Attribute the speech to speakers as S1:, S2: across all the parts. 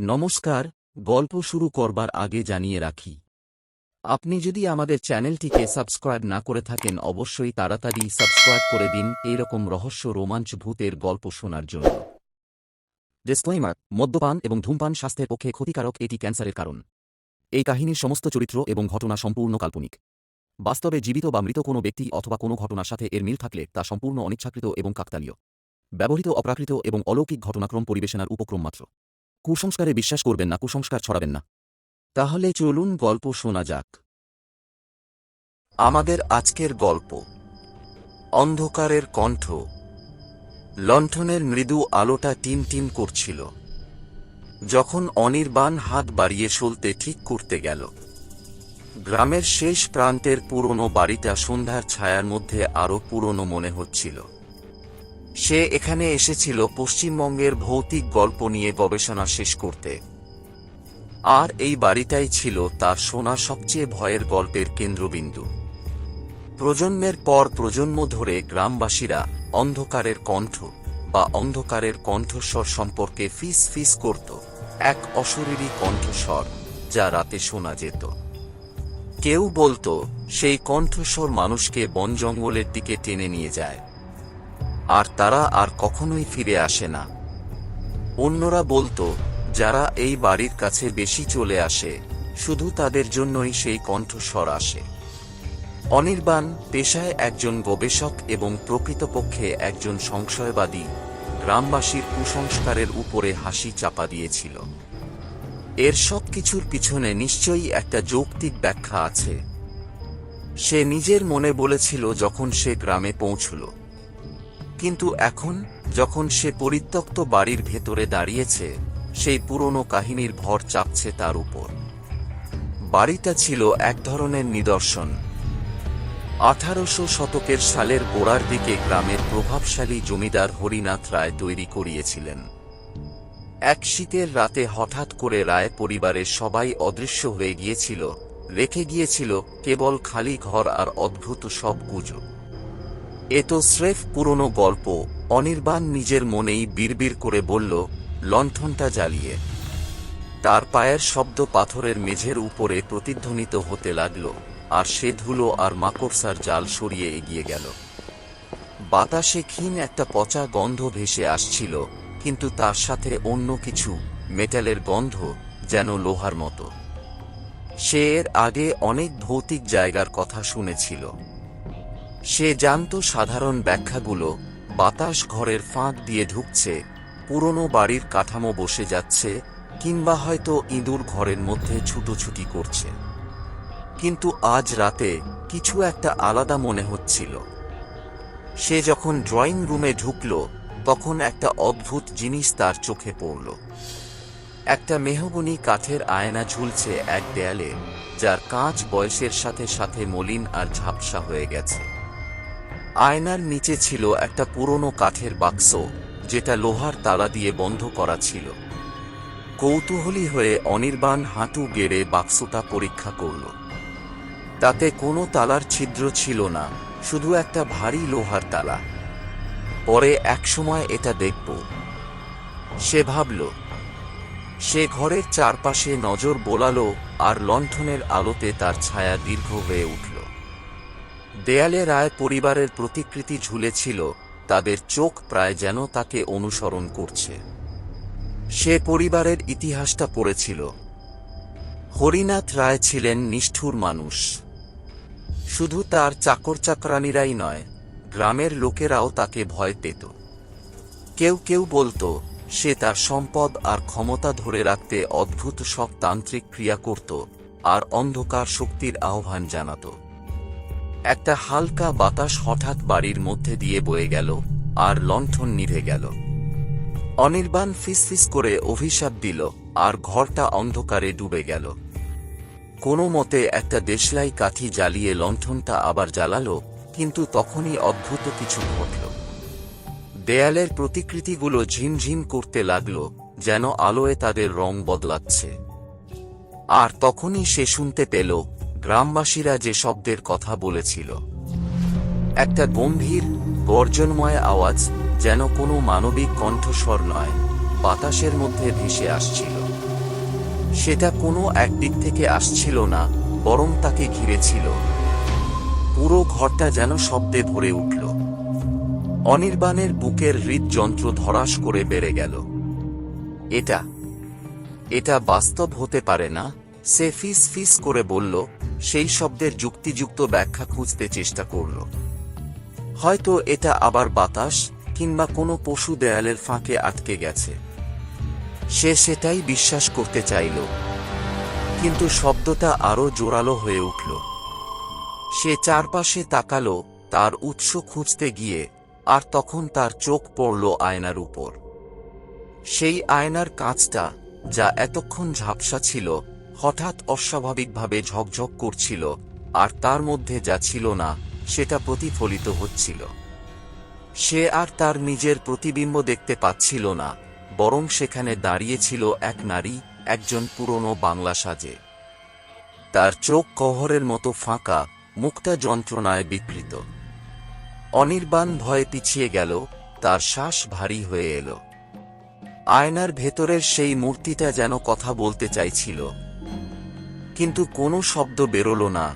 S1: নমস্কার, গল্প শুরু করবার আগে জানিয়ে রাখি। আপনি যদি আমাদের চ্যানেলটিকে সাবস্ক্রাইব না করে থাকেন, অবশ্যই তাড়াতাড়ি সাবস্ক্রাইব করে দিন এরকম রহস্য রোমাঞ্চ ভূতের গল্প শোনার জন্য। ডিসক্লেমার মদ্যপান এবং ধূমপান স্বাস্থ্যের পক্ষে ক্ষতিকারক, এটি ক্যান্সারের কারণ। এই কাহিনীর সমস্ত চরিত্র এবং ঘটনা সম্পূর্ণ কাল্পনিক। বাস্তবে জীবিত বা মৃত কোনো ব্যক্তি অথবা কোনো ঘটনার সাথে এর মিল থাকলে তা সম্পূর্ণ অনিচ্ছাকৃত এবং কাকতালীয়। ব্যবহৃত অপ্রাকৃত এবং অলৌকিক ঘটনাক্রম পরিবেশনার উপক্রম মাত্র। কুসংস্কারে বিশ্বাস করবেন না, কুসংস্কার ছড়াবেন না। তাহলে চলুন গল্প শোনা যাক। আমাদের আজকের গল্প। অন্ধকারের কণ্ঠ। লণ্ঠনের মৃদু আলোটা টিম টিম করছিল। যখন অনির্বাণ হাত বাড়িয়ে সলতে ঠিক করতে গেল। গ্রামের শেষ প্রান্তের পুরনো বাড়িটা সন্ধ্যার ছায়ার মধ্যে আরও পুরনো মনে হচ্ছিল। সে এখানে এসেছিল পশ্চিমবঙ্গের ভৌতিক গল্প নিয়ে গবেষণা শেষ করতে। আর এই বাড়িটাই ছিল তার শোনা সবচেয়ে ভয়ের গল্পের কেন্দ্রবিন্দু। প্রজন্মের পর প্রজন্ম ধরে গ্রামবাসীরা অন্ধকারের কণ্ঠ বা অন্ধকারের কণ্ঠস্বর সম্পর্কে ফিস ফিস করত, এক অশরীরী কণ্ঠস্বর যা রাতে শোনা যেত। কেউ বলতো, সেই কণ্ঠস্বর মানুষকে বন জঙ্গলের দিকে টেনে নিয়ে যায়। আর তারা আর কখনোই ফিরে আসে না। অন্যরা বলতো, যারা এই বাড়ির কাছে বেশি চলে আসে, শুধু তাদের জন্যই সেই কণ্ঠস্বর আসে। অনির্বাণ পেশায় একজন গবেষক এবং প্রকৃতপক্ষে একজন সংশয়বাদী, গ্রামবাসীর কুসংস্কারের উপরে হাসি চাপা দিয়েছিল। এর সব কিছুর পিছনে নিশ্চয়ই একটা যৌক্তিক ব্যাখ্যা আছে। সে নিজের মনে বলেছিল যখন সে গ্রামে পৌঁছল। কিন্তু এখন, যখন সে পরিত্যক্ত বাড়ির ভেতরে দাঁড়িয়েছে, সেই পুরনো কাহিনীর ভর চাপছে তার উপর। বাড়িটা ছিল এক ধরনের নিদর্শন। আঠারোশো শতকের সালের গোড়ার দিকে গ্রামের প্রভাবশালী জমিদার হরিনাথ রায় তৈরি করিয়েছিলেন। এক শীতের রাতে হঠাৎ করে রায় পরিবারের সবাই অদৃশ্য হয়ে গিয়েছিল, রেখে গিয়েছিল কেবল খালি ঘর আর অদ্ভুত সব গুজব। এ তো স্রেফ পুরনো গল্প। অনির্বাণ নিজের মনেই বিড়বিড় করে বলল, লণ্ঠনটা জ্বালিয়ে। তার পায়ের শব্দ পাথরের মেঝের উপরে প্রতিধ্বনিত হতে লাগল, আর সে ধুলো আর মাকড়সার জাল সরিয়ে এগিয়ে গেল। বাতাসে ক্ষীণ একটা পচা গন্ধ ভেসে আসছিল, কিন্তু তার সাথে অন্য কিছু, মেটালের গন্ধ, যেন লোহার মতো। সে এর আগে অনেক ভৌতিক জায়গার কথা শুনেছিল। সে জানত সাধারণ ব্যাখ্যাগুলো বাতাস ঘরের ফাঁক দিয়ে ঢুকছে, পুরনো বাড়ির কাঠামো বসে যাচ্ছে, কিংবা হয়তো ইঁদুর ঘরের মধ্যে ছুটোছুটি করছে। কিন্তু আজ রাতে কিছু একটা আলাদা মনে হচ্ছিল। সে যখন ড্রয়িং রুমে ঢুকল, তখন একটা অদ্ভুত জিনিস তার চোখে পড়ল। একটা মেহগুনি কাঠের আয়না ঝুলছে এক দেয়ালে, যার কাঁচ বয়সের সাথে সাথে মলিন আর ঝাপসা হয়ে গেছে। আয়নার নিচে ছিল একটা পুরনো কাঠের বাক্স, যেটা লোহার তালা দিয়ে বন্ধ করা ছিল। কৌতূহলী হয়ে অনির্বাণ হাঁটু গেড়ে বাক্সটা পরীক্ষা করল। তাতে কোনো তালার ছিদ্র ছিল না, শুধু একটা ভারী লোহার তালা। পরে একসময় এটা দেখব। সে ভাবল, সে ঘরের চারপাশে নজর বোলালো আর লণ্ঠনের আলোতে তার ছায়া দীর্ঘ হয়ে উঠল। দেয়ালে রায় পরিবারের প্রতিকৃতি ঝুলেছিল, তাদের চোখ প্রায় যেন তাকে অনুসরণ করছে। সে পরিবারের ইতিহাসটা পড়েছিল। হরিনাথ রায় ছিলেন নিষ্ঠুর মানুষ। শুধু তার চাকর চাকরানিরাই নয়, গ্রামের লোকেরাও তাকে ভয় পেত। কেউ কেউ বলতো, সে তার সম্পদ আর ক্ষমতা ধরে রাখতে অদ্ভুত সব তান্ত্রিক ক্রিয়া করত, আর অন্ধকার শক্তির আহ্বান জানাত। একটা হালকা বাতাস হঠাৎ বাড়ির মধ্যে দিয়ে বয়ে গেল আর লণ্ঠন নিভে গেল। অনির্বাণ ফিসফিস করে অভিশাপ দিল আর ঘরটা অন্ধকারে ডুবে গেল। কোনো মতে একটা দেশলাই কাঠি জ্বালিয়ে লণ্ঠনটা আবার জ্বালালো, কিন্তু তখনই অদ্ভুত কিছু ঘটল। দেয়ালের প্রতিকৃতিগুলো ঝিমঝিম করতে লাগল, যেন আলোয় তাদের রং বদলাচ্ছে। আর তখনই সে শুনতে পেল গ্রামবাসীরা যে শব্দের কথা বলেছিল। একটা গম্ভীর, গর্জনময় আওয়াজ যেন কোনো মানবিক কণ্ঠস্বর নয়, বাতাসের মধ্যে ভেসে আসছিল। সেটা কোনো একদিক থেকে আসছিল না, বরং তাকে ঘিরেছিল। পুরো ঘরটা যেন শব্দে ভরে উঠল। অনির্বাণের বুকের হৃদযন্ত্র ধরাস করে বেড়ে গেল। এটা এটা বাস্তব হতে পারে না, সে ফিস ফিস করে বলল সেই শব্দের যুক্তিযুক্ত ব্যাখ্যা খুঁজতে চেষ্টা করল। হয়তো এটা আবার বাতাস কিংবা কোনো পশু দেয়ালের ফাঁকে আটকে গেছে। সে সেটাই বিশ্বাস করতে চাইল। কিন্তু শব্দটা আরও জোরালো হয়ে উঠল। সে চারপাশে তাকালো, তার উৎস খুঁজতে গিয়ে, আর তখন তার চোখ পড়ল আয়নার উপর। সেই আয়নার কাঁচটা, যা এতক্ষণ ঝাপসা ছিল হঠাৎ অস্বাভাবিকভাবে ঝকঝক করছিল, আর তার মধ্যে যা ছিল না, সেটা প্রতিফলিত হচ্ছিল। সে আর তার নিজের প্রতিবিম্ব দেখতে পাচ্ছিল না, বরং সেখানে দাঁড়িয়েছিল এক নারী, একজন পুরনো বাংলা সাজে। তার চোখ কহরের মতো ফাঁকা মুখটা যন্ত্রণায় বিকৃত। অনির্বাণ ভয়ে পিছিয়ে গেল, তার শ্বাস ভারী হয়ে এলো। আয়নার ভেতরের সেই মূর্তিটা যেন কথা বলতে চাইছিল কিন্তু কোনো শব্দ বেরোল না।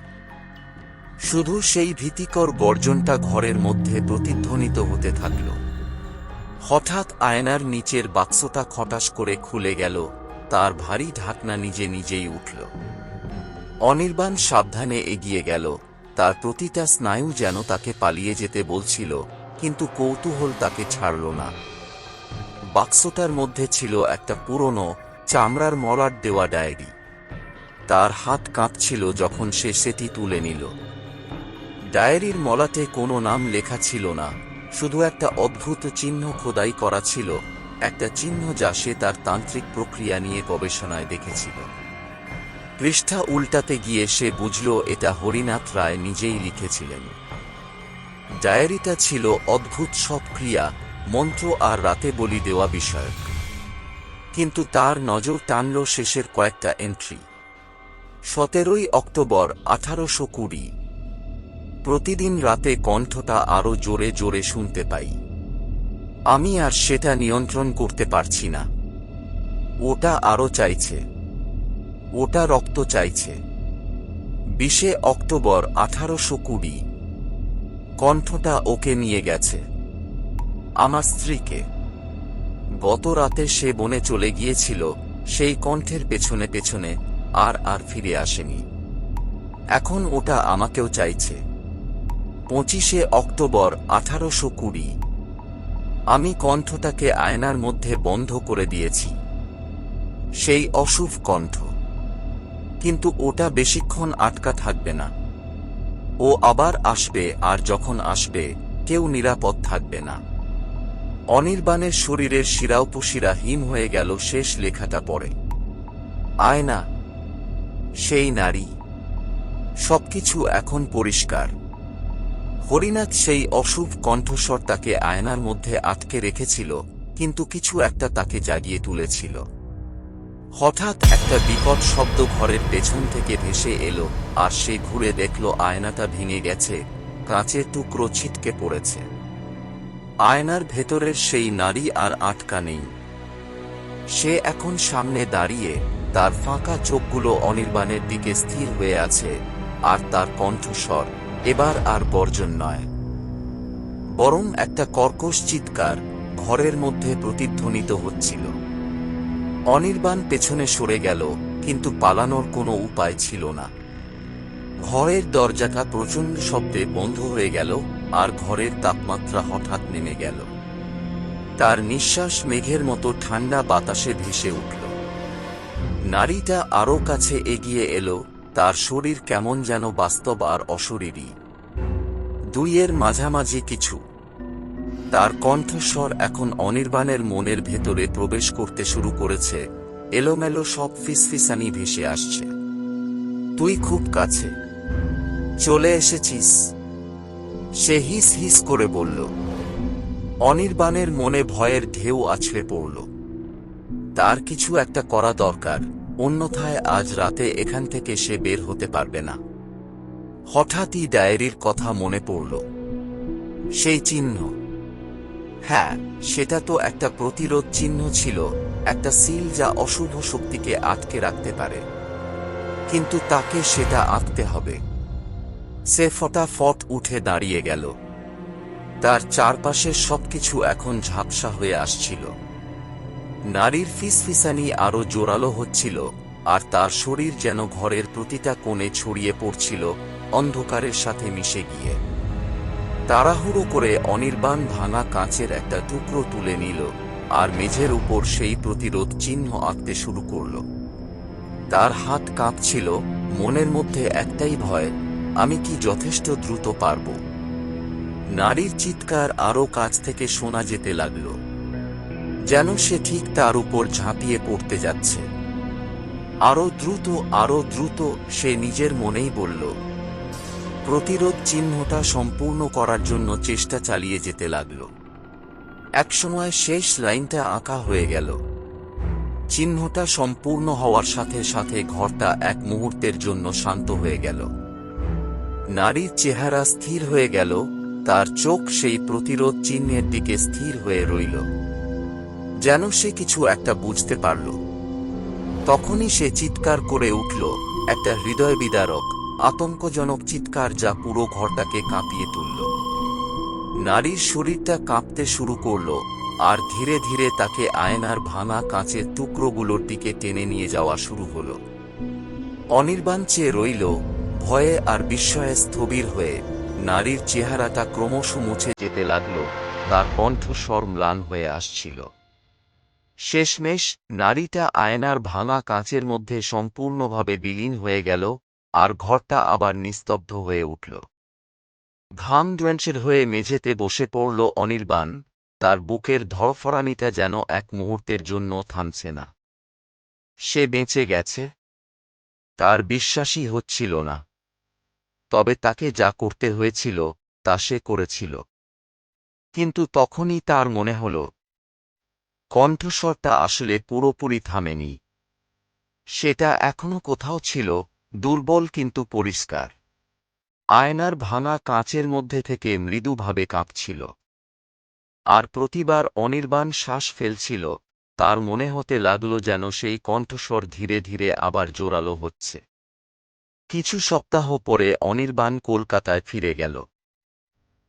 S1: শুধু সেই ভীতিকর গর্জনটা ঘরের মধ্যে প্রতিধ্বনিত হতে থাকল। হঠাৎ আয়নার নিচের বাক্সটা খটাস করে খুলে গেল, তার ভারী ঢাকনা নিজে নিজেই উঠল। অনির্বাণ সাবধানে এগিয়ে গেল, তার প্রতিটা স্নায়ু যেন তাকে পালিয়ে যেতে বলছিল, কিন্তু কৌতূহল তাকে ছাড়ল না। বাক্সটার মধ্যে ছিল একটা পুরনো, চামড়ার মলাট দেওয়া ডায়েরি। তার হাত কাঁপছিল যখন সে সেটি তুলে নিল। ডায়েরির মলাটে কোনো নাম লেখা ছিল না, শুধু একটা অদ্ভুত চিহ্ন খোদাই করা ছিল, একটা চিহ্ন যা সে তার তান্ত্রিক প্রক্রিয়া নিয়ে গবেষণায় দেখেছিল। পৃষ্ঠা উল্টাতে গিয়ে সে বুঝল এটা হরিনাথ রায় নিজেই লিখেছিলেন। ডায়েরিটা ছিল অদ্ভুত সব ক্রিয়া, মন্ত্র আর রাতে বলি দেওয়া বিষয়ক। কিন্তু তার নজর টানল শেষের কয়েকটা এন্ট্রি সতেরোই অক্টোবর আঠারোশো কুড়ি। প্রতিদিন রাতে কণ্ঠটা আরও জোরে জোরে শুনতে পাই। আমি আর সেটা নিয়ন্ত্রণ করতে পারছি না। ওটা আরও চাইছে। ওটা রক্ত চাইছে। বিশে অক্টোবর আঠারোশো কুড়ি। কণ্ঠটা ওকে নিয়ে গেছে। আমার স্ত্রীকে। গত রাতে সে বনে চলে গিয়েছিল, সেই কণ্ঠের পেছনে পেছনে আর আর ফিরে আসেনি। এখন ওটা আমাকেও চাইছে। পঁচিশে অক্টোবর আঠারোশো কুড়ি। আমি কণ্ঠটাকে আয়নার মধ্যে বন্ধ করে দিয়েছি। সেই অশুভ কণ্ঠ। কিন্তু ওটা বেশিক্ষণ আটকা থাকবে না। ও আবার আসবে আর যখন আসবে, কেউ নিরাপদ থাকবে না। অনির্বাণের শরীরের শিরাউপশিরা হিম হয়ে গেল শেষ লেখাটা পড়ে। আয়না সেই নারী। সবকিছু এখন পরিষ্কার। হরিনাথ সেই অশুভ কণ্ঠস্বর তাকে আয়নার মধ্যে আটকে রেখেছিল, কিন্তু কিছু একটা তাকে জাগিয়ে তুলেছিল। হঠাৎ একটা বিকট শব্দ ঘরের পেছন থেকে ভেসে এলো, আর সে ঘুরে দেখল আয়নাটা ভেঙে গেছে, কাঁচের টুকরো ছিটকে পড়েছে। আয়নার ভেতরের সেই নারী আর আটকা নেই। সে এখন সামনে দাঁড়িয়ে তার ফাঁকা চোখগুলো অনির্বাণের দিকে স্থির হয়ে আছে, আর তার কণ্ঠস্বর এবার আর গর্জন নয়। বরং একটা কর্কশ চিৎকার ঘরের মধ্যে প্রতিধ্বনিত হচ্ছিল। অনির্বাণ পেছনে সরে গেল, কিন্তু পালানোর কোনো উপায় ছিল না। ঘরের দরজাটা প্রচণ্ড শব্দে বন্ধ হয়ে গেল, আর ঘরের তাপমাত্রা হঠাৎ নেমে গেল। তার নিঃশ্বাস মেঘের মতো ঠান্ডা বাতাসে ভেসে উঠল। নারীটা আরও কাছে এগিয়ে এলো, তার শরীর কেমন যেন বাস্তব আর অশরীরী। দুইয়ের মাঝামাঝি কিছু। তার কণ্ঠস্বর এখন অনির্বাণের মনের ভেতরে প্রবেশ করতে শুরু করেছে, এলোমেলো সব ফিসফিসানি ভেসে আসছে। তুই খুব কাছে। চলে এসেছিস। সে হিস হিস করে বলল। অনির্বাণের মনে ভয়ের ঢেউ আছড়ে পড়ল। তার কিছু একটা করা দরকার। অন্যথায় আজ রাতে এখান থেকে সে বের হতে পারবে না। হঠাৎই ডায়েরির কথা মনে পড়ল। সেই চিহ্ন। হ্যাঁ সেটা তো একটা প্রতিরোধ চিহ্ন ছিল, একটা সিল যা অশুভ শক্তিকে আটকে রাখতে পারে। কিন্তু তাকে সেটা আঁকতে হবে। সে ফটাফট উঠে দাঁড়িয়ে গেল। তার চারপাশের সবকিছু এখন ঝাপসা হয়ে আসছিল। নারীর ফিসফিসানি আরও জোরালো হচ্ছিল, আর তার শরীর যেন ঘরের প্রতিটা কোণে ছড়িয়ে পড়ছিল, অন্ধকারের সাথে মিশে গিয়ে। তাড়াহুড়ো করে অনির্বাণ ভাঙা কাঁচের একটা টুকরো তুলে নিল, আর মেঝের উপর সেই প্রতিরোধ চিহ্ন আঁকতে শুরু করল। তার হাত কাঁপছিল, মনের মধ্যে একটাই ভয়, আমি কি যথেষ্ট দ্রুত পারব? নারীর চিৎকার আরও কাছ থেকে শোনা যেতে লাগল। যেন সে ঠিক তার উপর ঝাঁপিয়ে পড়তে যাচ্ছে। আরও দ্রুত আরও দ্রুত সে নিজের মনেই বলল, প্রতিরোধ চিহ্নটা সম্পূর্ণ করার জন্য চেষ্টা চালিয়ে যেতে লাগল। একসময় শেষ লাইনটা আঁকা হয়ে গেল। চিহ্নটা সম্পূর্ণ হওয়ার সাথে সাথে ঘরটা এক মুহূর্তের জন্য শান্ত হয়ে গেল। নারীর চেহারা স্থির হয়ে গেল, তার চোখ সেই প্রতিরোধ চিহ্নের দিকে স্থির হয়ে রইল। যেন সে কিছু একটা বুঝতে পারল। তখনই সে চিৎকার করে উঠল, একটা হৃদয় বিদারক, আতঙ্কজনক চিৎকার যা পুরো ঘরটাকে কাঁপিয়ে তুলল। নারীর শরীরটা কাঁপতে শুরু করল, আর ধীরে ধীরে তাকে আয়নার ভাঙা কাঁচের টুকরোগুলোর দিকে টেনে নিয়ে যাওয়া শুরু হল। অনির্বাণ চেয়ে রইল, ভয়ে আর বিস্ময়ে স্থবির হয়ে, নারীর চেহারাটা ক্রমশ মুছে যেতে লাগল, তার কণ্ঠস্বর ম্লান হয়ে আসছিল। শেষমেশ নারীটা আয়নার ভাঙা কাঁচের মধ্যে সম্পূর্ণভাবে বিলীন হয়ে গেল, আর ঘরটা আবার নিস্তব্ধ হয়ে উঠল। ঘাম ড্রেঞ্চের হয়ে মেঝেতে বসে পড়ল অনির্বাণ, তার বুকের ধরফরানিটা যেন এক মুহূর্তের জন্য থামছে না। সে বেঁচে গেছে। তার বিশ্বাসই হচ্ছিল না। তবে তাকে যা করতে হয়েছিল, তা সে করেছিল। কিন্তু তখনই তার মনে হল কণ্ঠস্বরটা আসলে পুরোপুরি থামেনি। সেটা এখনও কোথাও ছিল, দুর্বল কিন্তু পরিষ্কার। আয়নার ভাঙা কাঁচের মধ্যে থেকে মৃদুভাবে কাঁপছিল। আর প্রতিবার অনির্বাণ শ্বাস ফেলছিল, তার মনে হতে লাগল যেন সেই কণ্ঠস্বর ধীরে ধীরে আবার জোরালো হচ্ছে। কিছু সপ্তাহ পরে অনির্বাণ কলকাতায় ফিরে গেল।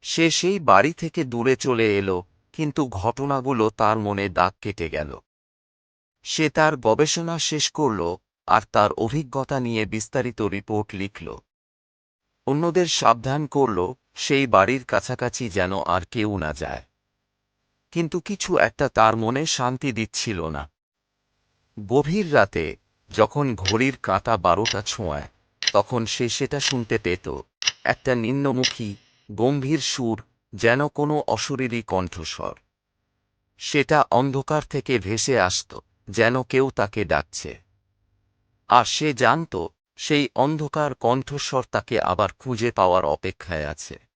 S1: সে সেই বাড়ি থেকে দূরে চলে এলো কিন্তু ঘটনাগুলো তার মনে দাগ কেটে গেল। সে তার গবেষণা শেষ করল আর তার অভিজ্ঞতা নিয়ে বিস্তারিত রিপোর্ট লিখল। অন্যদের সাবধান করল, সেই বাড়ির কাছাকাছি যেন আর কেউ না যায়। কিন্তু কিছু একটা তার মনে শান্তি দিচ্ছিল না। গভীর রাতে, যখন ঘড়ির কাঁটা বারোটা ছোঁয়ায়, তখন সে সেটা শুনতে পেত। একটা নিম্নমুখী, গম্ভীর সুর যেন কোনো অশরীরী কণ্ঠস্বর। সেটা অন্ধকার থেকে ভেসে আসত, যেন কেউ তাকে ডাকছে। আর সে জানত, সেই অন্ধকার কণ্ঠস্বর তাকে আবার খুঁজে পাওয়ার অপেক্ষায় আছে।